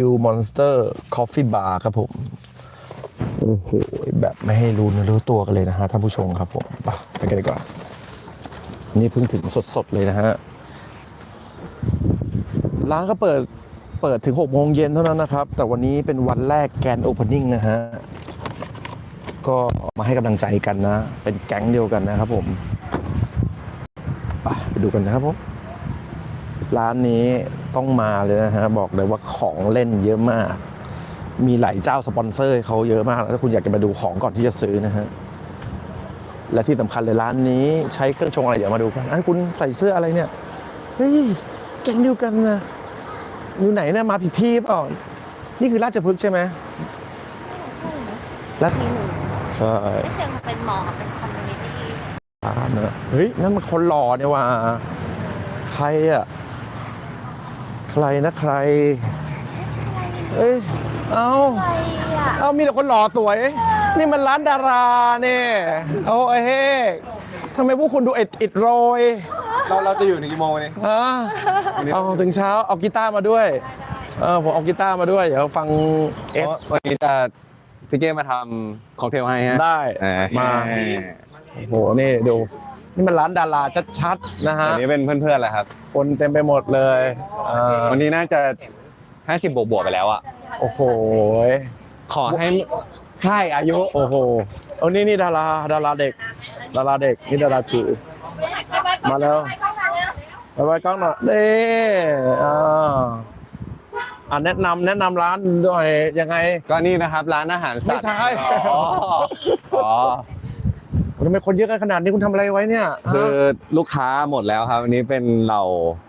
วิวมอนสเตอร์คอฟฟี่บาร์ครับผม โอ้โห แบบไม่ให้รู้เนื้อรู้ตัวกันเลยนะฮะท่านผู้ชมครับผมไปไปกันดีกว่า นี่เพิ่งถึงสดๆเลยนะฮะ ร้านก็เปิดเปิดถึง6โมงเย็นเท่านั้นนะครับ แต่วันนี้เป็นวันแรกแกนโอเพนนิ่งนะฮะ ก็มาให้กำลังใจกันนะ เป็นแก๊งเดียวกันนะครับผม ไปดูกันนะครับผม ร้านนี้ต้องมาเลยนะฮะบอกเลยว่าของเล่นเยอะมาก มีหลายเจ้าสปอนเซอร์ให้เขาเยอะมากแล้วถ้าคุณอยากจะมาดูของก่อนที่จะซื้อนะฮะและที่สำคัญเลยร้านนี้ใช้เครื่องชงอะไรเดี๋ยวมาดูกันอันคุณใส่เสื้ออะไรเนี่ยเฮ้ยแก๊งเดียวกันนะอยู่ไหนเนี่ยมาผิดที่เปล่านี่คือราชพฤกษ์ใช่ไหมรัชใช่ไม่เชิงเป็นหมอเป็นคอมมูนิตี้ร้านเนอะเฮ้ยนั่นมันคนหล่อเนี่ยว่าใครอะ ใครนะใคร เอ้ย เอาใครอะเอามีแต่คนหล่อสวย นี่มันร้านดาราเนี่ยโอ้เฮ้ทำไมพวกคุณดูอิดอิดโรยเราเราจะอยู่ในกี่โมงวันนี้ฮะเอาถึงเช้าเอากีตาร์มาด้วย เออผมเอากีตาร์มาด้วย เดี๋ยวฟังเอสวันนี้จะพี่เก้มาทำค็อกเทลให้ฮะได้เออมาโอ้โหนี่ดู นี่มันร้านดาราชัดๆนะฮะอันนี้เป็นเพื่อนๆแหละครับ คนเต็มไปหมดเลยอ่าวันนี้น่าจะ 50 บวกบวกๆไปแล้วอะ โอ้โหขอให้ใช่อายุ โอ้โหเอานี่นี่ดาราดาราเด็ก ดาราเด็กนี่ดาราจิ๋วมาแล้วไปไว้กล้องหน่อยนี่อ่าอ่าแนะนำแนะนำร้านหน่อยยังไง ก็นี่นะครับ ร้านอาหารสัตว์ไม่ใช่ อ๋ออ๋อ ทำไมคนเยอะกันขนาดนี้คุณทำอะไรไว้เนี่ยคือลูกค้าหมดแล้วครับวันนี้เป็นเรา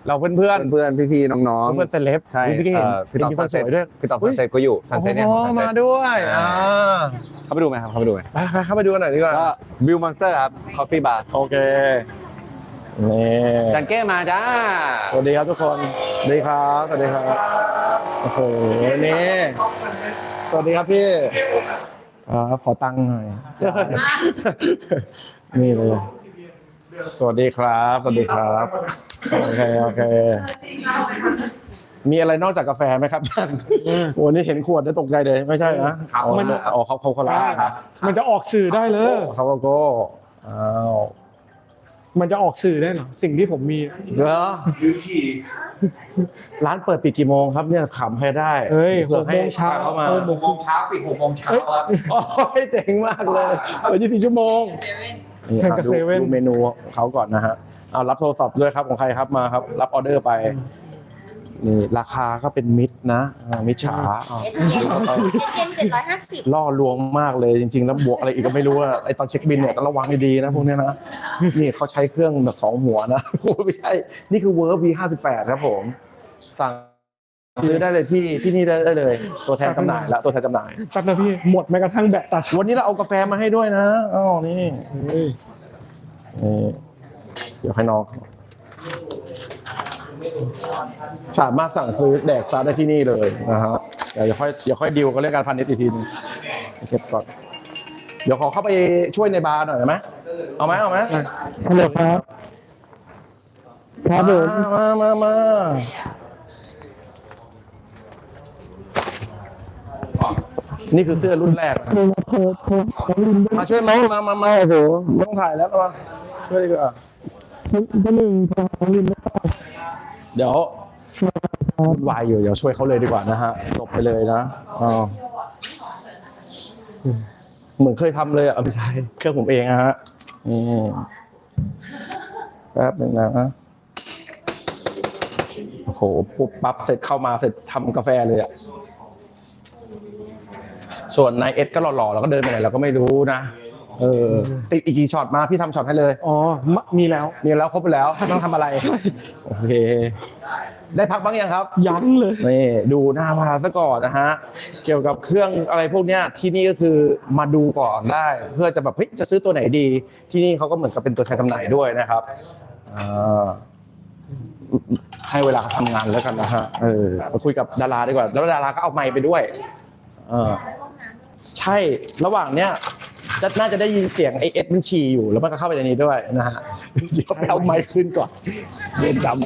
เราเพื่อนเพื่อนเพื่อนๆพี่ๆน้องเพื่อนเซเลบๆใช่พี่เห็นเอ่อพี่ตอบมีคซันนสเซ็ตวยด้วยพี่ตอบซันเซ็ตก็อยู่ซันเซ็ตเนี่ยโอ้ซันโหเซ็ตมาด้วยอ่าเข้าไปดูไหมครับเข้าไปดูไหมไปไปเข้าไปดูกันหน่อยดีกว่าก็วิวมอนสเตอร์ครับคอฟฟี่บาร์โอเคนี่จันเก้มาจ้าสวัสดีครับทุกคนสวัสดีครับสวัสดีครับโอ้โหนี่สวัสดีครับพี่ ครับขอตังค์หน่อย นี่เลย สวัสดีครับ สวัสดีครับ โอเค โอเคมีอะไรนอกจากกาแฟไหมครับท่านโอ้นี่เห็นขวดได้ตกใจเลย ไม่ใช่นะอ๋อมัน อ๋อเขาเขาเขาลาครับมันจะออกสื่อได้เลย เขาโกโก้อ้าว มันจะออกสื่อได้เหรอสิ่งที่ผมมีเหรอร้านเปิดปิดกี่โมงครับเนี่ยขำให้ได้เอ้ยผื่อหกโมงเช้าเข้ามาเออหกโมงเช้าปิดหกโมงเช้าครับโอ้ยเจ๋งมากเลยเปิด24ชั่วโมงแข่งกับดูเซเว่น ดูเมนูของเขาก่อนนะฮะเอารับโทรศัพท์ด้วยครับของใครครับมาครับ รับออเดอร์ไป นี่ราคาก็เป็นมิตรนะอ่ามิตรฉาอ่าเอ็นเอ็นเอ็นเจ็ดร้อยห้าสิบล่อลวงมากเลยจริง ๆ แล้วบวกอะไรอีกก็ไม่รู้อะไอตอนเช็คบินเนี่ยต้องระวังดีๆนะพวกเนี้ยนะ นี่เขาใช้เครื่องแบบสองหัวนะโอ้ไม่ใช่ นี่คือเวิร์ V ห้าสิบแปดครับผม สั่งซื้อได้เลยที่ที่นี่ได้เลย ตัวแทนจำหน่ายแล้วตัวแทนจำหน่าย แป๊บนะพี่ หมดแม้กระทั่งแบตตาชวันนี้เราเอากาแฟมาให้ด้วยนะอ๋อนี่เฮ้ยนี่เดี๋ยวให้น้อง สามารถสั่งซื้อแดกซาได้ที่นี่เลยนะฮะเดี๋ยวค่อยเดี๋ยวค่อยดิวกันเรื่องการพันนิดอีกทีนึงเก็บก่อนเดี๋ยวขอเข้าไปช่วยในบาร์หน่อยได้ไหมเอาไหมเอาไหมฮัลโหลครับครับผมมามามานี่คือเสื้อรุ่นแรกนะโทรโทรโทรลินด้วยมาช่วยไหมมามามาโอ้โหไม่ต้องถ่ายแล้วมาช่วยดีกว่าท่านหนึ่งโทรโทรลินด้วย เดี๋ยววุ่นวายอยู่เดี๋ยวช่วยเขาเลยดีกว่านะฮะจบไปเลยนะอ๋อเหมือนเคยทำเลยอะไม่ใช่เครื่องผมเองอะฮะนี่แป๊บหนึ่งนะโอ้โหปุ๊บปั๊บเสร็จเข้ามาเสร็จทำกาแฟเลยอะส่วนนายเอสก็หล่อๆแล้วก็เดินไปไหนเราก็ไม่รู้นะ เออติดอีกกี่ช็อตมาพี่ทำช็อตให้เลยอ๋อมะมีแล้ว มีแล้วครบไปแล้วต้องทำอะไรโอเคได้พักบ้างยังครับ ยันเลยนี่ดูหน้าพาซะก่อนนะฮะ เกี่ยวกับเครื่องอะไรพวกเนี้ยที่นี่ก็คือมาดูก่อนได้ เพื่อจะแบบเฮ้ยจะซื้อตัวไหนดี ที่นี่เขาก็เหมือนกับเป็นตัวแทนจำหน่ายด้วยนะครับอ่าให้เวลาเขาทำงานแล้วกันนะฮะเออมาคุยกับดาราดีกว่า แล้วดาราก็เอาไมค์ไปด้วย เออ ใช่ระหว่างเนี้ยจะน่าจะได้ยินเสียงไอเอสมันฉี่อยู่แล้วมันก็เข้าไปในนี้ด้วยนะฮะเดี๋ยวไปเอาไมค์ขึ้นก่อนเรียนจำ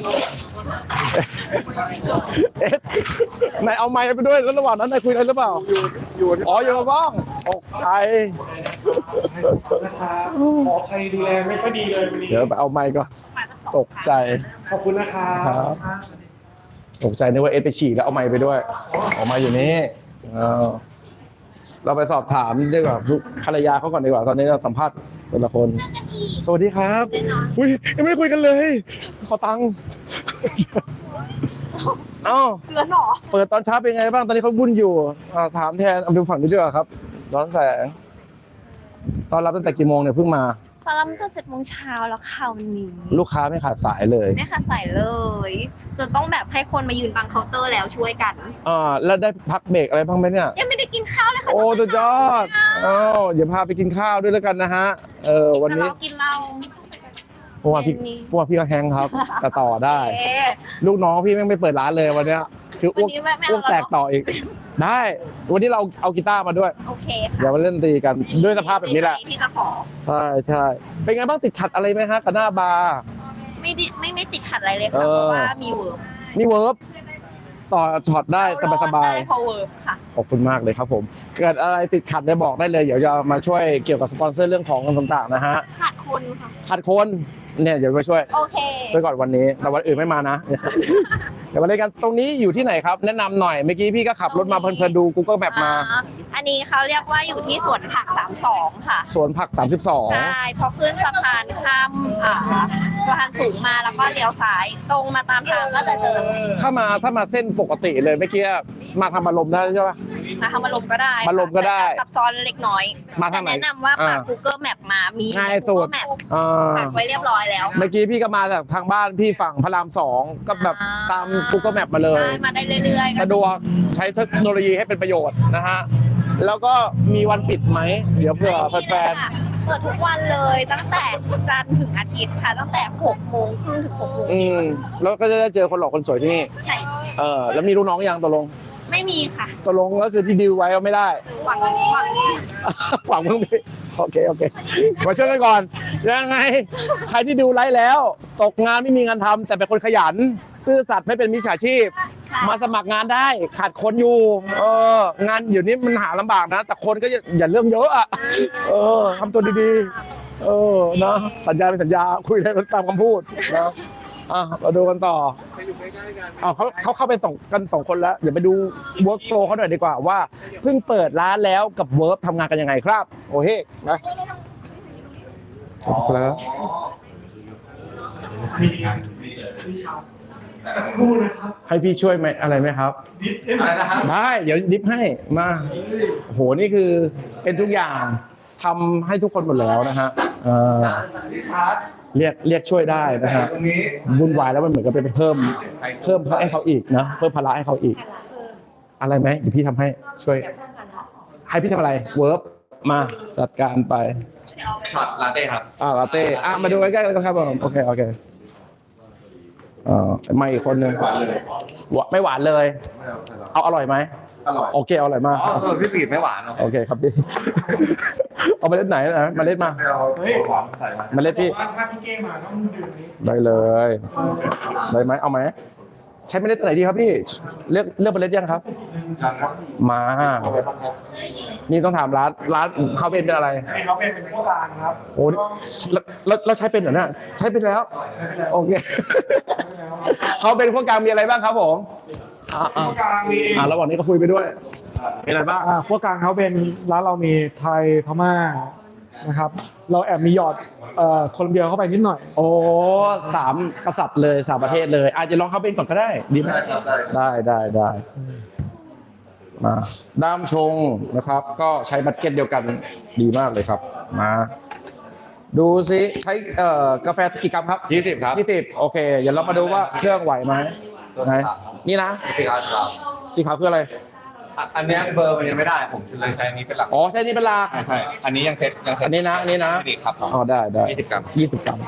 เอ๊ะนายเอาไมค์ไปด้วยแล้วระหว่างนั้นนายคุยอะไรหรือเปล่าอยู่อ๋ออยู่กับบ้องตกใจนะครับขอใครดูแลไม่ค่อยดีเลยวันนี้เดี๋ยวไปเอาไมค์ก่อนตกใจขอบคุณนะครับครับตกใจนึกว่าเอสไปฉี่แล้วเอาไมค์ไปด้วยเอาไมค์อยู่นี่ เออเราไปสอบถามดีกว่าลูกภรรยาเขาก่อนดีกว่าตอนนี้เราสัมภาษณ์แต่ละคน สวัสดีครับอุ้ยยังไม่ได้คุยกันเลย ขอตังค์เอ้าเพื่อนหรอเปิดตอนเช้าเป็นไงบ้างตอนนี้เขาบุ่นอยู่อ่าถามแทนเอาดูฝั่งนี้ดีกว่าครับ ร้อนแสงตอนรับตั้งแต่กี่โมงเนี่ยเพิ่งมา ตอนรับตั้งแต่เจ็ดโมงเช้าแล้วค่ะวันนี้ลูกค้าไม่ขาดสายเลยไม่ค่ะใส่เลยจนต้องแบบให้คนมายืนบังเคาน์เตอร์แล้วช่วยกัน อ่าแล้วได้พักเบรกอะไรบ้างไหมเนี่ย ยังไม่ได้กินข้าวเลยค่ะโอ้สุดยอดอ้าวเดี๋ยวพาไปกินข้าวด้วยแล้วกันนะฮะ เออวันแต่นี้เรากินเหล้าเพราะว่าพี่เย็นนี้เพราะว่าพี่ก็แฮงค์ครับ แต่ต่อได้ เอ๊ะลูกน้องพี่แม่งไม่เปิดร้านเลยวันเนี้ย คือวันอ้วกนี้แม่แม่อ้วกแตกต่ออีก ได้ วันนี้เราเอากีตาร์มาด้วย โอเคเดี๋ยวมาเล่นดนตรีกันด้วยสภาพแบบนี้แหละที่จะขอ ใช่ใช่เป็นไงบ้างติดขัดอะไรไหมฮะกับหน้าบาร์ ไม่ดิไม่ไม่ติดขัดอะไรเลยค่ะ เออ เพราะว่ามีเวิร์กนี่เวิร์บต่อช็อตได้สบายสบายพอเวิร์กค่ะ ๆขอบคุณมากเลยครับผม เกิดอะไรติดขัดเนี่ยบอกได้เลย เดี๋ยวจะมาช่วยเกี่ยวกับสปอนเซอร์เรื่องของต่างๆนะฮะ ขาดคนค่ะขัดคน เนี่ยเดี๋ยวมาช่วย โอเค ช่วยก่อนวันนี้แต่วันอื่นไม่มานะ เดี๋ยวมาเล่นกันตรงนี้อยู่ที่ไหนครับ แนะนำหน่อยเมื่อกี้พี่ก็ขับรถมาเพลินๆดู Google Map มาอ่อันนี้เขาเรียกว่าอยู่ที่สวนผัก 32 ค่ะ สวนผัก ใช่พอขึ้นสะพานข้ามอ่าสะพานสูงมาแล้วก็เลี้ยวซ้ายตรงมาตามทางก็จะเจอ32ถ้ามาถ้ามาเส้นปกติเลยเมื่อกี้มาทำอารมณ์ได้ใช่ปะ มาทำมาลมก็ได้มาลมก็ได้แต่ซับซ้อนเล็กน้อยมาทางไหนแต่แนะนำว่าอ่าปาก Google Map มามีง่ายสุด Google Map อ่าปักไว้เรียบร้อยแล้ว เมื่อกี้พี่ก็มาจากทางบ้านพี่ฝั่งพระรามสองก็แบบอ่า ตาม Google Map มาเลย ใช่มาได้เรื่อยๆสะดวกใช้เทคโนโลยีให้เป็นประโยชน์นะฮะ แล้วก็มีวันปิดไหม เดี๋ยวเผื่อแฟนเปิดทุกวันเลยตั้งแต่จันทร์ถึงอาทิตย์ค่ะ ตั้งแต่6โมงครึ่งถึง6โมงๆอืม แล้วก็จะได้เจอคนหล่อคนสวยที่นี่ ใช่ เออแล้วมีลูกน้องยังตกลง ไม่มีค่ะตกลงก็คือที่ดีลไว้ก็ไม่ได้ หวังหวังหวังมึงพี่โอเคโอเค มาช่วยกันก่อน ยังไง ใครที่ดูไลฟ์แล้ว ตกงานไม่มีงานทำแต่เป็นคนขยัน ซื่อสัตย์ไม่เป็นมิจฉาชีพ มาสมัครงานได้ ขาดคนอยู่ เออ งานอยู่นี้มันหาลำบากนะ แต่คนก็อย่าอย่าเรื่องเยอะอะ เออทำตัวดีๆ เออนะสัญญาเป็นสัญญาคุยอะไรตามคำพูดนะ อะมาดูกันต่อเอาเขาเขาเข้าไปสองกันสองคนแล้ว เดี๋ยวไปดู work flow เขาหน่อยดีกว่าว่า เพิ่งเปิดร้านแล้วกับเวิร์บทำงานกันยังไงครับ โอเคนะขอบคุณครับสักครู่นะครับ ให้พี่ช่วยไหมอะไรไหมครับนิดเอ็มอะไรนะครับ ได้เดี๋ยวดิฟให้มาโอ้โหนี่คือเป็นทุกอย่างทำให้ทุกคนหมดแล้วนะฮะเอ่อดิชาร์จ เรียกเรียกช่วยได้นะฮะตรงนี้วุ่นวายแล้วมันเหมือนกับไปเพิ่ม เพิ่มให้เขาอีกนะเพิ่มภาระให้เขาอีก อะไรไหมเดี๋ยวพี่ทำให้ช่วยให้พี่ทำอะไรเวิร์บมาจัดการไปช็อตลาเต้ครับ อ่าลาเต้อะมาดูใกล้ๆกันครับผมโอเคโอเคอ่าไม่อีกคนหนึ่งหวานเลยหวานไม่หวานเลย เอาอร่อยไหม อร่อยโอเคอร่อยมากอ๋อส่วนพี่ปีดไม่หวานหรอกโอเคครับพี่ เอาเมาเล็ดไหนนะเมาเล็ดมาไม่เอาหวานใส่มาเมาเล็ดพี่ว่าถ้าพี่เก้มาต้องดื่มนี้ได้เลยได้ไหมเอาไหมใช้เมล็ดตัวไหนดีครับพี่เลือกเลือกเมล็ดยังครับครับครับมาเอาไปบ้างครับนี่ต้องถามร้านร้านเขาเป็นเป็นอะไรให้เขาเป็นเป็นผู้กลางครับโอ้นี่แล้วแล้วแล้วใช้เป็นเหรอเนี่ยใช้เป็นแล้วโอเคเขาเป็นพวกกลางมีอะไรบ้างครับผม อ่าอ่าผู้กลางมีอ่าระหว่างนี้ก็คุยไปด้วยมีอะไรบ้างอ่าพวกกลางเขาเป็นร้านเรามีไทยพม่านะครับ เราแอบมีหยอดเอ่อโคลอมเบียเข้าไปนิดหน่อย โอ้สามกษัตริย์เลยสามประเทศเลย อาจจะลองเขาเป็นก่อนก็ได้ ดีไหมได้ครับได้ได้ได้ได้มาด้ามชงนะครับ ก็ใช้บัตเก็ตเดียวกันดีมากเลยครับ มา ดูซิใช้เอ่อกาแฟกี่กรัมครับ ยี่สิบครับ ยี่สิบโอเค เดี๋ยวเรามาดูว่าเครื่องไหวไหม ตัวไหนสีขาวนี่นะสีขาวฉลามสีขาวคืออะไรอะอันเนี้ยเบอร์มันยังไม่ได้ผมเลยใช้อันนี้เป็นหลักอ๋อใช่นี่เป็นหลักใช่ใช่อันนี้ยังเซ็ตยังเซ็ตอันนี้นะอันนี้นะดีครับอ๋อได้ได้ยี่สิบกรัมยี่สิบกรัม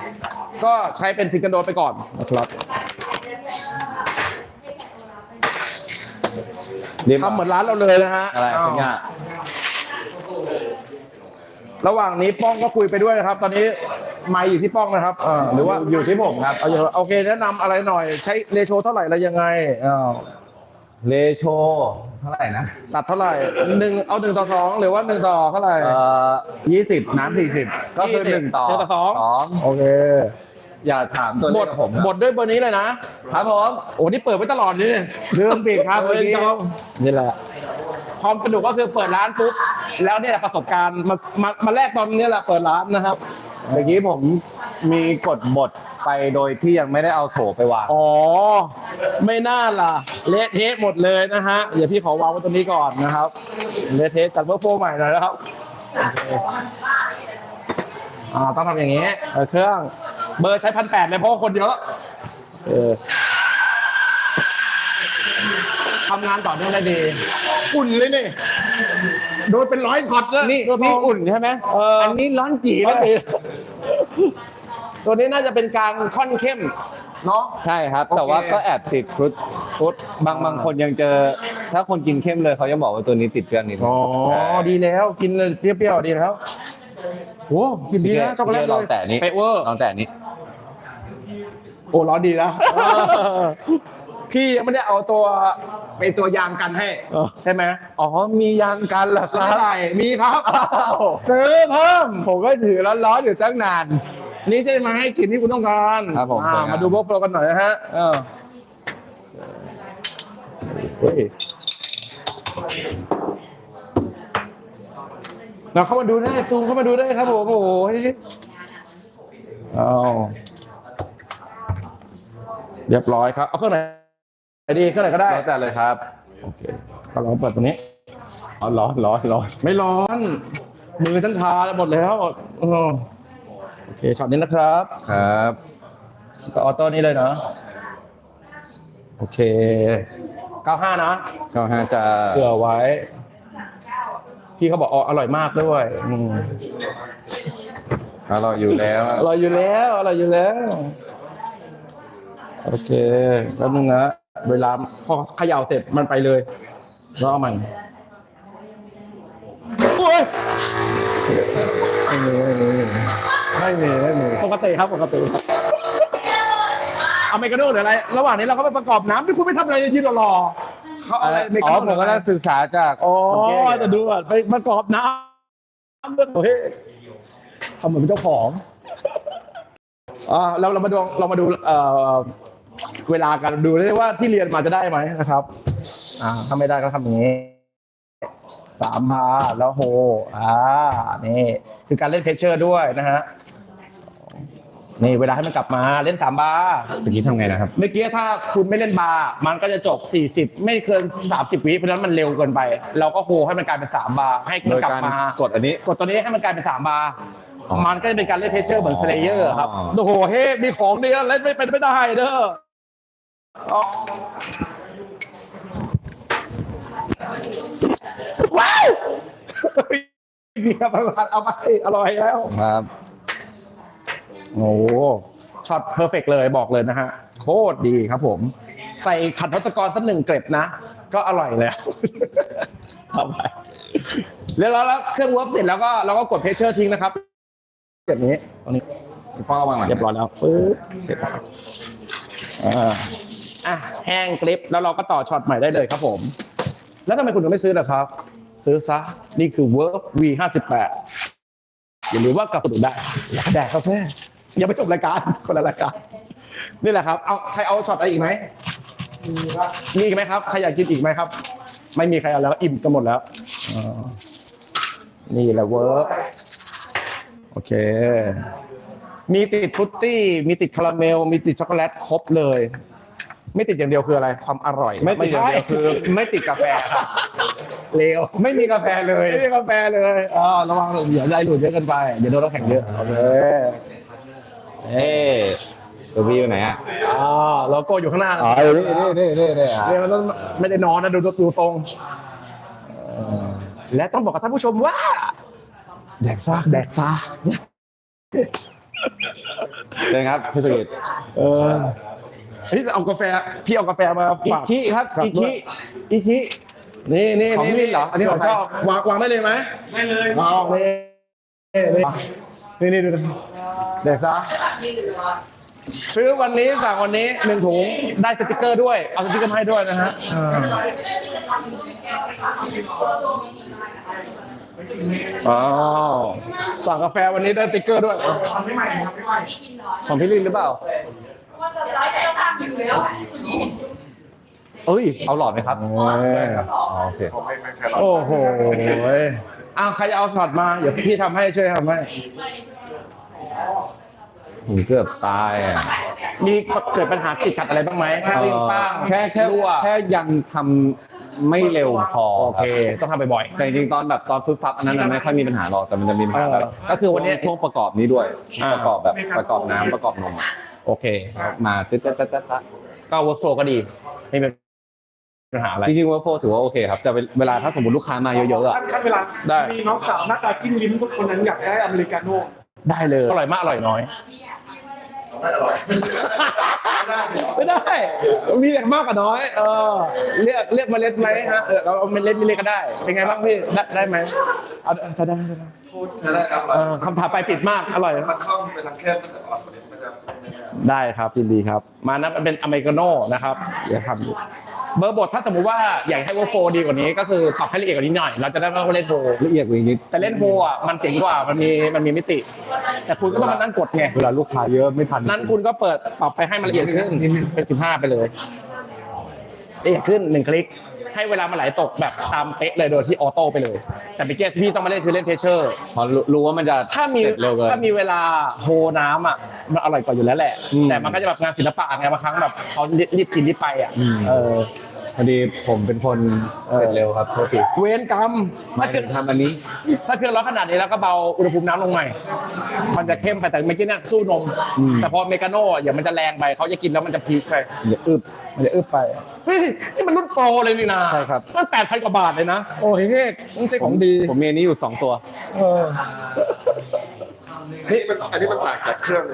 ก็ใช้เป็นฟิงเกิลโดสไปก่อนนะครับทำเหมือนร้านเราเลยนะฮะอะไรอ้าวเป็นง่ายระหว่างนี้ป้องก็คุยไปด้วยนะครับ ตอนนี้ ไม่อยู่ที่ป้องนะครับอ่าหรือว่าอยู่ที่ผมครับ เอาอย่างโอเคแนะนำอะไรหน่อย ใช้เรโชเท่าไหร่อะไรยังไงอ้าวเลโชเท่าไหร่นะตัดเท่าไหร่หนึ่งเอาหนึ่งต่อสองหรือว่าหนึ่งต่อเท่าไหร่เอ่อยี่สิบน้ำสี่สิบก็คือ20หนึ่งต่อหนึ่งต่อสองสองโอเคอย่าถามตัวเลหมขดกับผมนะหมดด้วยเบอร์นี้เลยนะ ครับผมโอ้นี่เปิดไว้ตลอดนี่เนี่ยลืมปิดครับเวเมื่อรกี้กรรมนี่แหละ ความสนุกก็คือเปิดร้านปุ๊บแล้วเนี่ยแหละประสบการณ์มามามาแลกตอนนี้แหละเปิดร้านนะครับ เมื่อกี้ผมมีกดบทไปโดยที่ยังไม่ได้เอาโถไปวางอ๋อ ไม่น่าล่ะ เละเทะหมดเลยนะฮะ เดี๋ยวพี่ขอวางไว้ตรงนี้ก่อนนะครับ เละเทะจัดเบอร์โฟร์ใหม่หน่อยนะครับโอเคอ่าต้องทำอย่างนี้เออเครื่อง เบอร์ใช้พันแปดเลยเพราะว่าคนเยอะ เออทำงานต่อเนื่องได้ดี อุ่นเลยนี่ โดนเป็นร้อยช็อตแล้วนี่ตัวทนี่องอุ่นใช่ไหมเอออัอันนี้ร้อนจีร้อยเลยปีตัวนี้น่าจะเป็นกลางค่อนเข้ม เนาะ ใช่ครับโอเคแต่ว่าก็แอบติดฟรุตฟรุตบางบางคนยังเจอ ถ้าคนกินเข้มเลยเขายังบอกว่าตัวนี้ติดเปรี้ยวนิดนึงอ๋อใช่ดีแล้วกินเลยเปรี้ยวๆดีแล้วโอ้กินดีนะช็อกโกแลตพี่เลลองยแตะนี้เป๊ะเวอร์ลองแตะนี้โอ้ร้อนดีแล้ว พี่ยังไม่ได้เอาตัวไปตัวยางกันให้ใช่ไหมอ๋อ มียางกันเหรอคไม่รับได้มีครับอ้าวซื้อเพิ่ม ผมก็ถือร้อนๆอยู่ตั้งนาน นี่ใช่ไหมกลิ่นที่คุณต้องการครับผมอ่าสวยงาม มาดูโบฟโฟกันหน่อยนะฮะเออเฮ้ยเราเข้ามาดูได้ซูมเข้ามาดูได้ครับผมโอ้โหเอาเรียบร้อยครับ เอาเครื่องไหนไหน ดีเครื่องไหนก็ได้แล้วแต่เลยครับ โอเคก็ลองเปิดตัวนี้อ๋อร้อนร้อนร้อนไม่ร้อน มือฉันชาแล้วหมดแล้วอ๋อโอเคช็อตนี้นะครับ ครับ ก็ออโต้นี้เลยเนาะโอเค 95 นะก็ฮะจะเผื่อไว้ พี่เขาบอกอ๋ออร่อยมากด้วยอืมอร่อยอยู่แล้วอร่อยอยู่แล้วอร่อยอยู่แล้ว โอเคแล้วนึงนะ เวลาพอเขย่าเสร็จมันไปเลยแล้วเอาใหม่โอ้ยไม่มีไม่มีไม่มีไม่มีปกติครับปกติครับอเมริกาโน่หรืออะไร ระหว่างนี้เราก็ไปประกอบน้ำที่คุณไม่ทำอะไรยืนรอๆเขาเอาอะไรอเมริอ๋กาอโน่ผมก็ได้ศึกษาจากอ๋อคนเก่งจะดูอะไปประกอบน้ำเรื่องเฮ้ยทำเหมือนเป็นเจ้าของอ่าเราเรามาดูเรามาดูเอ่อ เวลากันดูได้ว่าที่เรียนมาจะได้ไหมนะครับ อ่าถ้าไม่ได้ก็ทำอย่างนี้สามพาแล้วโฮอ่านี่คือการเล่นเพชเชอร์ด้วยนะฮะสองนี่เวลาให้มันกลับมาเล่นสามบาร์เมื่อกี้ทำไงนะครับ เมื่อกี้ถ้าคุณไม่เล่นบาร์มันก็จะจบ 40 ไม่เกิน 30 วิเพราะฉะนั้นมันเร็วเกินไป เราก็โฮให้มันกลายเป็น3บาร์ให้โดมันยกลับการมากดอันนี้ กดตัวนี้ให้มันกลายเป็น3บาร์อ๋อมันก็จะเป็นการเล่นเพชเชอร์เหมือนสเลเยอร์ครับอ๋อโอ้โหเฮ้มีของดีนะเล่นไม่เป็นไม่ได้เด้ออ๋อ ว้าวเบียร์ประหลาดเอาไปอร่อยแล้ว ครับโอ้โหช็อตเพอร์เฟกเลยบอกเลยนะฮะ โคตรดีครับผม ใส่ขัดทศกรสักหนึ่งเกล็ดนะ ก็อร่อยแล้วเอาไปแล้วแล้วแล้วเครื่องเวิร์บเสร็จแล้วก็เราก็กดเพชเชอร์ทิ้งนะครับแบบนี้ตรงนี้ป้องระวังหลังเรียบร้อยแล้วปึ๊บเสร็จแล้วครับอ่า อะแห้งกริปแล้วเราก็ต่อช็อตใหม่ได้เลยครับผม แล้วทำไมคุณถึงไม่ซื้อล่ะครับ ซื้อซะนี่คือ Verve V 5 8 อย่าลืมว่ากาแฟดูได้ อยากแดกกาแฟอย่าไปจบรายการคนละรายการนี่แหละครับเอาใครเอาช็อตอะไรอีกไหมมีอีกไหมครับใครอยากกินอีกไหมครับ ไม่มีใครเอาแล้วอิ่มกันหมดแล้วอ่านี่แหละเวิร์กโอเค มีติดฟรุตตี้ มีติดคาราเมล มีติดช็อกโกแลตครบเลย ไม่ติดอย่างเดียวคืออะไรความอร่อยไม่ติดอย่างใช่เดียวคือ ไม่ติดกาแฟครับเลวไม่มีกาแฟเลยไม่มีกาแฟเลยอ๋อระวังเดี๋ยวได้หลุดเยอะเกินไปเดี๋ยวโดนน้ำแข็งเยอะโอเคเอ้ตัวพี่อยู่ไหนอะอ่าโลโก้อยู่ข้างหน้าอ๋อนี่นี่นี่นี่นี่อะเนี่ยมันต้องไม่ได้นอนนะดูดูดูทรงเออและต้องบอกกับท่านผู้ชมว่า แดกซากแดกซากเชิญครับพี่สุกิตเออ เฮ้ยเอากาแฟพี่เอากาแฟมาอิฝาก ชิครับครับอิชิอิชิ นี่นี่ของพี่เหรออันนี้ของใครชอบวางวางได้เลยไหมไม่เลยวางนี่นี่นี่นี่ดูนะเด็กซะซื้อวันนี้สั่งวันนี้หนึ่งถุงได้สติกเกอร์ด้วย เอาสติกเกอร์มาให้ด้วยนะฮะอ่าอ๋อสั่งกาแฟวันนี้ได้สติกเกอร์ด้วยทำไม่ใหม่ทำไม่ใหม่ของพี่ลินหรือเปล่าเอ้ย เอาหลอดไหมครับ โอ้ยอ๋อโอเคผมให้ไม่ใช่หรอกโอ้โหอ้าวใครจะเอาช็อตมา เดี๋ยวพี่ทำให้ช่วยทำให้ ผมเกือบตายอะมีเกิดปัญหาติดขัดอะไรบ้างไหมเอ่อปิ้งป้างแค่แค่รั่วแค่ยังทำไม่เร็วพอโอเค รับต้องทำบ่อย แต่จริงๆตอนแบบตอนฟึบฟับอันนั้นนะไม่ค่อยมีปัญหาหรอกแต่มันจะมีปัญหาแบบเออก็คือวันเนี้ย ช่วงประกอบนี้ด้วย อ่า ประกอบแบบประกอบน้ำประกอบนมอะๆ โอเคมาตึ๊ดตึ๊ดตึ๊ดตึ๊ดตึ๊ดก็ workflow ก็ดีไม่มีปัญหาอะไรจริงๆว่าโฟถือว่าโอเคครับแต่เวลาถ้าสมมติลูกค้ามาเยอะๆอะขั้นขั้นเวลาได้ มีน้องสาวหน้าตาจิ้มลิ้มทุกคนนั้นอยากได้อเมริกาโน่ได้เลยอร่อยมากอร่อยน้อย ไม่อร่อยไม่ได้ มีอย่างมากกว่าน้อย เออ เรียกเรียกเมล็ดไหมฮะเออเราเอาเมล็ดนี่เรียกก็ได้ เป็นไงบ้างพี่ ได้ได้ไหมเอาใช้ได้ใช้ได้ใช่ได้ครับเออคำถามไปปิดมาก อร่อย มันเข้าเป็นทางแคบแต่อ่อนกว่านี้มันจะไม่ได้ ได้ครับยินดีครับ มานะมันเป็นอเมริกาโน่นะครับเดี๋ยวทำดูเบอร์บทถ้าสมมุติว่าอยากให้วอลโฟดีกว่านี้ก็คือปรับให้ละเอียดกว่านี้หน่อย เราจะได้ไม่ต้องเล่นโฮละเอียดกว่านี้นิดแต่เล่นโฮอะมันเจ๋งกว่ามันมีมันมีมิติ แต่คุณก็ต้องมานั่งกดไงเวลาลูกค้าเยอะไม่ทันนั้นคุณก็เปิดปรับไปให้มันละเอียดขึ้นเป็น15ไปเลยละเอียดขึ้นหนึ่งคลิก ให้เวลามันไหลตกแบบตามเป๊ะเลยโดยที่ออโต้ไปเลย แต่เมื่อกี้ที่พี่ต้องมาเล่นคือเล่นเพชเชอร์พอรู้รู้ว่ามันจะถ้ามีเสร็จเร็วเกิน ถ้ามีเวลาโฮน้ำอะมันอร่อยกว่าอยู่แล้วแหละ อืม แต่มันก็จะแบบงานศิลปะไงบางครั้งแบบเขารีบกินรีบไปอะอืมเออ พอดีผมเป็นคนเสร็จเร็วครับโทษทีเวรกรรมมาถ้าเคถึรื่องงทำอันนี้ ถ้าเครื่องร้อนขนาดนี้แล้วก็เบาอุณหภูมิน้ำลงใหม่ มันจะเข้มไปแต่เมื่อกี้เนี่ยสู้นม อืม แต่พอเมกาโน่อย่ามันจะแรงไปเขาจะกินแล้วมันจะพีคไป เดี๋ยวอึบ มันจะอึบไป เฮ้ยนี่มันรุ่นโปรเลยนี่นะใช่ครับ มันแปดพันกว่าบาทเลยนะ โอ้เฮ้ยนี่ใช่ของดีผมมีอันนี้อยู่สองตัว เอออันนี้มันอันนี้มันต่างจากเครื่อง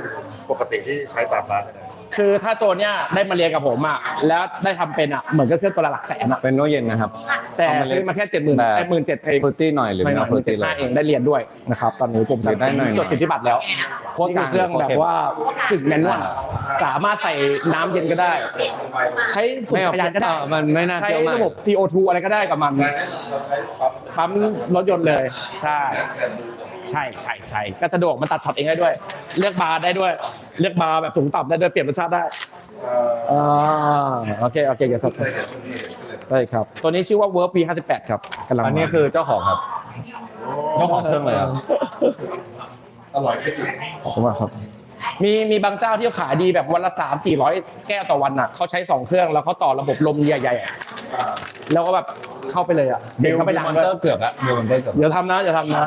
ปกติที่ใช้ตามร้านเลยนะ คือถ้าตัวเนี้ยได้มาเรียนกับผมอะแล้วได้ทำเป็นอะเหมือนก็เครื่องตัวละหลักแสนอะเป็นโนเย็นนะครับ แต่เอามาเรียนซื้อมาแค่เจ็ดหมื่นแบบไอ้หมื่นเจ็ดเองฟรุตตี้หน่อยหรือไม่ไม่หน่อยหฟรุมื่ตนเจ็ดตี้เลห้าย เองได้เรียนด้วยนะครับตอนนี้ผมเรียนได้หน่อยจดสิทธิบัตรแล้วโคตรนี่คือเครื่องโคตรแบบว่าถึงแมนนวลสามารถใส่น้ำเย็นก็ได้ ใช้สูบไม่เอาพยานก็ได้เออมันไม่น่าใช้เกี่ยวมาก ระบบ CO2 อะไรก็ได้กับมันแต่เนี่ยเราใช้ปั๊มปั๊มรถยนต์เลย ใช่แทนดูใช่ใช่ใช่ก็สะดวกมันตัดช็อตเองได้ด้วย เลือกบาร์ได้ด้วย เลือกบาร์แบบสูงต่ำได้ด้วยเปลี่ยนรสชาติได้เอ่ออ่าโอเคโอเคอย่าตัดเคยเห็นที่นี่ก็เลยได้ครับ ตัวนี้ชื่อว่า Work P58 ครับกำลังอันนี้คือเจ้าของครับเจ้าของเครื่องเลยครับอร่อยขึ้นอยู่ขอบคุณมากครับ มีมีบางเจ้าที่เขาขายดีแบบวันละสามสี่ร้อยแก้วต่อวันน่ะเขาใช้สองเครื่องแล้วเขาต่อระบบลมใหญ่ๆอะอ่าแล้วก็แบบเข้าไปเลยอะเสียงเข้าไปดังมอนด้วเตอยร์เกือบอะมิวมอนเตอร์เกือบเดี๋ยวทำนะอย่าทำนะ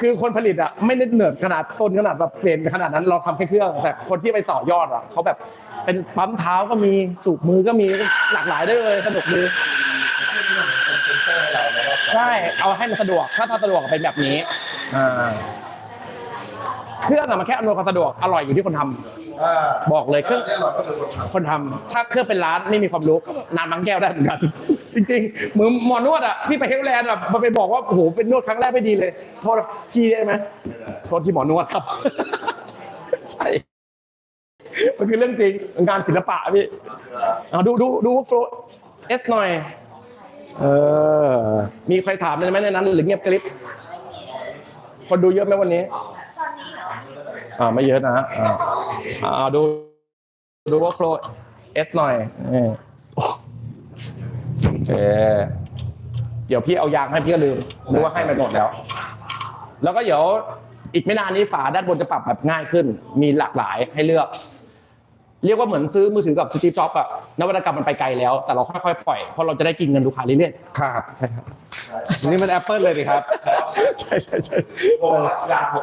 คือคนผลิตอะไม่ได้เหนืดขนาดโซนขนาดแบบเปลี่ยนขนาดนั้นเราทำแค่เครื่อง แต่คนที่ไปต่อยอดอะเขาแบบเป็นปั๊มเท้าก็มีสูบมือก็มีหลากหลายได้เลยสนุกดีใช่เอาให้มันสะดวกถ้าทำสะดวกเป็นแบบนี้อ่า เครื่องอะมันแค่อำนวยความสะดวกอร่อยอยู่ที่คนทำ อ่าบอกเลยเครื่อง แน่นอนก็คือคนทำคนทำถ้าเครื่องเป็นร้านไม่มีความรู้ก็นานบางแก้วได้เหมือนกัน จริงๆเหมือนหมอนวดอะพี่ไปเฮลแลนด์แบบมาไปบอกว่าโอ้โหเป็นนวดครั้งแรกไม่ดีเลย โทษทีได้ไหมโทษที่หมอนวดครับ ใช่ มันคือเรื่องจริงงานศิลปะพี่เอาดูดูดูโฟล์เอสหน่อย เออ มีใครถามเลยไหมในนั้น หรือเงียบกริบคนดูเยอะไหมวันนี้อ่าไม่เยอะนะอ่าอ่าดูดูว่าโฟล์เอสหน่อยนี่โอเคเดี๋ยวพี่เอายางให้พี่ก็ลืมนึกว่าให้ไปหมดแล้ว แล้วก็เดี๋ยวอีกไม่นานนี้ฝาด้านบนจะปรับแบบง่ายขึ้น มีหลากหลายให้เลือก เรียกว่าเหมือนซื้อมือถือกับสตีฟจ็อบส์อะนวัตกรรมมันไปไกลแล้ว แต่เราค่อยๆปล่อยเพราะเราจะได้กินเงินลูกค้าเรื่อยๆครับใช่ครับนี่มันแอปเปิลเลยดิครับ ใช่ใช่ใช่ผมว่ายางผ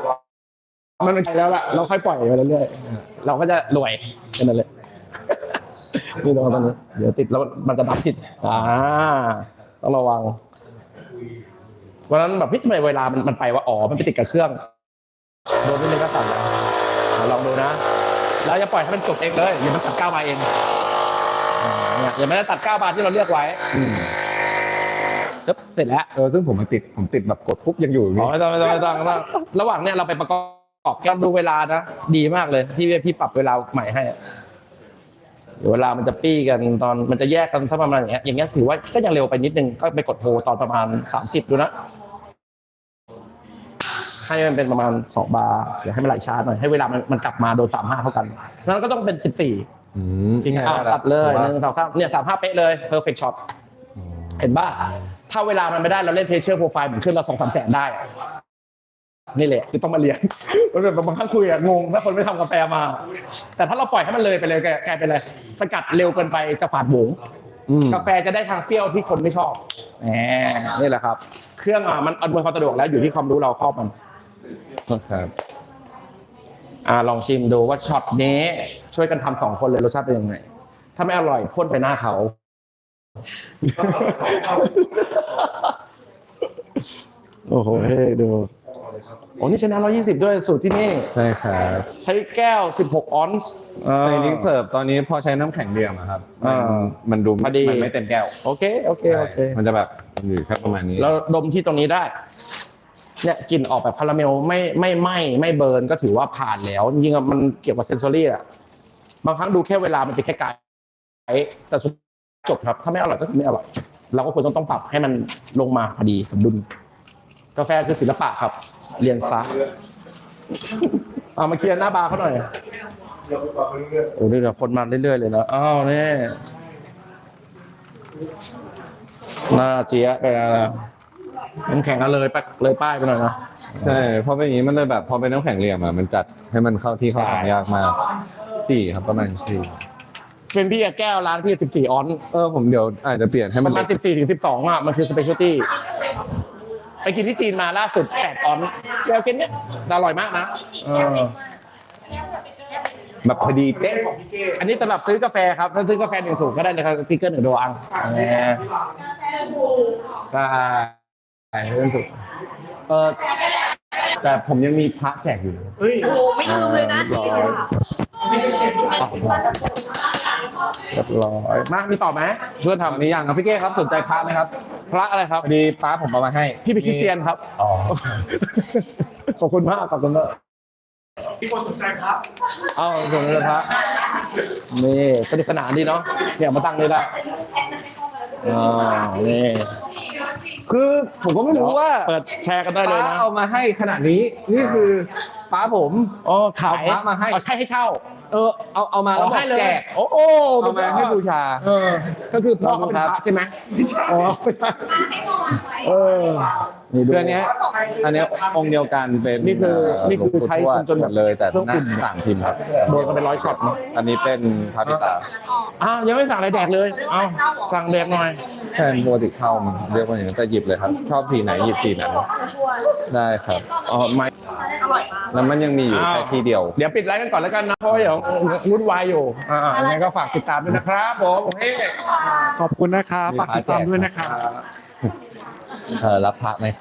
มว่ามันเป็นไปแล้วล่ะเราค่อยปล่อยไปเรื่อยๆเราก็จะรวยแค่นั้นเลยนี่ตรงตอนนี้เดี๋ยวติดแล้วมันจะดับติดอ่าต้องระวังวันนั้นแบบพี่ทำไมเวลามันมันไปว่าอ๋อมันไปติดกับเครื่องโดนนิดนึงก็ตัดแล้วอะลองดูนะเราจะปล่อยให้มันจบเองเลยอย่ามันตัดก้าวมาเองอ่าเนี่ยอย่าไม่ได้ตัดก้าวมาที่เราเลือกไว้จึ๊บเสร็จแล้วเออซึ่งผมมันติดผมติดแบบกดปุ๊บยังอยู่อย่างอ๋อนี้ไม่ต้องไม่ต้องไม่ต้องไม่ต้องระหว่างเนี่ยเราไปประกอ อกแก้มดูเวลานะ ดีมากเลย ที่พี่ปรับเวลาใหม่ให้อะเดี๋ยวเวลามันจะปี้กันตอนมันจะแยกกันถ้าประมาณอย่างเงี้ยอย่างเงี้ยถือว่าก็ยังเร็วไปนิดนึงก็ไปกดโฮตอนประมาณสามสิบดูนะ ให้มันเป็นประมาณสองบาร์เดี๋ยวให้มันไหลช้าหน่อยให้เวลามันมันกลับมาโดนสามห้าเท่ากันฉะนั้นก็ต้องเป็นสิบสี่อืมจริงอะตัดเลยหนึ่งสองสามเนี่ยสามห้าเป๊ะเลย perfect shot เห็นป่ะถ้าเวลามันไม่ได้เราเล่นเพเชอร์โปรไฟล์เหมือนขึ้นเราสองสามแสนได้อะ นี่แหละคือต้องมาเรียนมันแบบบางครั้งคุยอะงงถ้าคนไม่ทำกาแฟมา แต่ถ้าเราปล่อยให้มันเลยไปเลยกลายเป็นอะไรสกัดเร็วเกินไปจะฝาดหวงอืมกาแฟจะได้ทางเปรี้ยวที่คนไม่ชอบแหมนี่แหละครับ เครื่องอะมันอำนวยความสะดวกแล้วอยู่ที่ความรู้เราครอบมันครับอ่าลองชิมดูว่าช็อตนี้ช่วยกันทำสองคนเลยรสชาติเป็นยังไง ถ้าไม่อร่อยพ่นไปหน้าเขาโอ้โหเฮ้ยดูโอ้นี่ใช้น้ำร้อยยี่สิบด้วยสูตรที่นี่ ใช่ครับใช้แก้ว 16 ออนซ์ในลิงก์เสิร์ฟตอนนี้พอใช้น้ำแข็งเดียมอะครับมันอ่ามันดูพอดี มันไม่เต็มแก้วโอเค โอเค โอเค ใช่มันจะแบบอยู่แค่ประมาณนี้แล้วดมที่ตรงนี้ได้ เนี่ยกลิ่นออกแบบคาราเมลไม่ไม่ไหม้ไม่เบิร์นก็ถือว่าผ่านแล้ว จริงๆอะมันเกี่ยวกับเซนซอรี่อะบางครั้งดูแค่เวลามันเป็นแค่ไกด์แต่สุดจบครับ ถ้าไม่อร่อยก็คือไม่อร่อย เราก็ควรต้องต้องปรับให้มันลงมาพอดีสมดุลกาแฟคือศิลปะครับ เรียนซะเอามาเคลียร์หน้าบาร์เขาหน่อยโอ้นี่เดี๋ยวคนมาเรื่อยๆเลยนะอ้าวนี่หน้าเจี๊ยะไปแล้วน้ำแข็งก็เลยไปเลยป้ายไปหน่อยนะ ใช่เพราะเป็นอย่างนี้มันเลยแบบพอเป็นน้ำแข็งเหลี่ยมอะมันจัดให้มันเข้าที่เข้าทางใช่ยากมากสี่ครับประมาณสี่เป็นพี่กับแก้วร้านพี่สิบสี่ออนซ์เออผมเดี๋ยวอาจจะเปลี่ยนให้ปมันระมาณเล็กสิบสี่ถึงสิบสองอะ มันคือสเปเชียลตี้ ไปกินที่จีนมาล่าสุดแปดออนซ์แก้วกินเนี่ยแต่อร่อยมากนะเออแบบพอดีเป๊ะอันนี้สำหรับซื้อกาแฟครับ ถ้าซื้อกาแฟหนึ่งถุงก็ได้นะครับสติ๊กเกอร์หนึ่งโดอังแหมใช่เรื่องถูกเออแต่ผมยังมีพระแจกอยู่นะเฮ้ย โอ้โหไม่ลืมเลยนะ เรียบร้อยเรียบร้อยมามีต่อไหมเพื่อนทำทำนี้ยังครับพี่เก้ครับสนใจพระไหมครับ พระอะไรครับพอดีป้าผมเอามาให้พี่เป็นคริสเตียนครับอ๋อขอบคุณมากขอบคุณมากมีคนสนใจครับเอาส่วนนี้พระนี่สนุกสนานดีเนาะเนี่ยมาตั้งนี่ละอ่านี่คือผมก็ไม่รู้ว่าเปิดแชร์กันได้เลยป้านะเอามาให้ขนาดนี้นี่คือป้าผมอ๋อขายเอาพระมาให้เอาใช่ให้เช่า เออเอาเอามาแล้วเอาบอกให้เลยแจกโอ้โหเอามาให้บูชา เออ ก็คือพ่อเขาเป็นพระใช่ไหมอ๋อไม่ใช่เออ นี่ดูคืออันเนี้ยอันเนี้ยองค์เดียวกันเป็นนี่คือเนี่คือใช้หลวงปู่ทวดจนแบบหมดเลยแต่เครื่องหน้าอุ่นต่างพิมพ์ครับโดนกันเป็นร้อยช็อตเนาะอันนี้เป็นพระปิตาอ้าวยังไม่สั่งอะไรแดกเลย เอาสั่งแดกหน่อยใช่ปกติเข้ามันเรียกว่าอย่างนั้นแต่หยิบเลยครับ ชอบสีไหนหยิบสีนั้นได้ครับอ๋อไม่แล้วมันยังมีอยู่อ้าว แค่ที่เดียว เดี๋ยวปิดไลฟ์กันก่อนแล้วกันนะเพราะว่าเดี๋ยววุ่นวายอยู่อ่ายังไงก็ฝากติดตามด้วยนะครับผมโอเค ขอบคุณนะครับฝากติดตามด้วยนะครับเออรับพระไหมครับ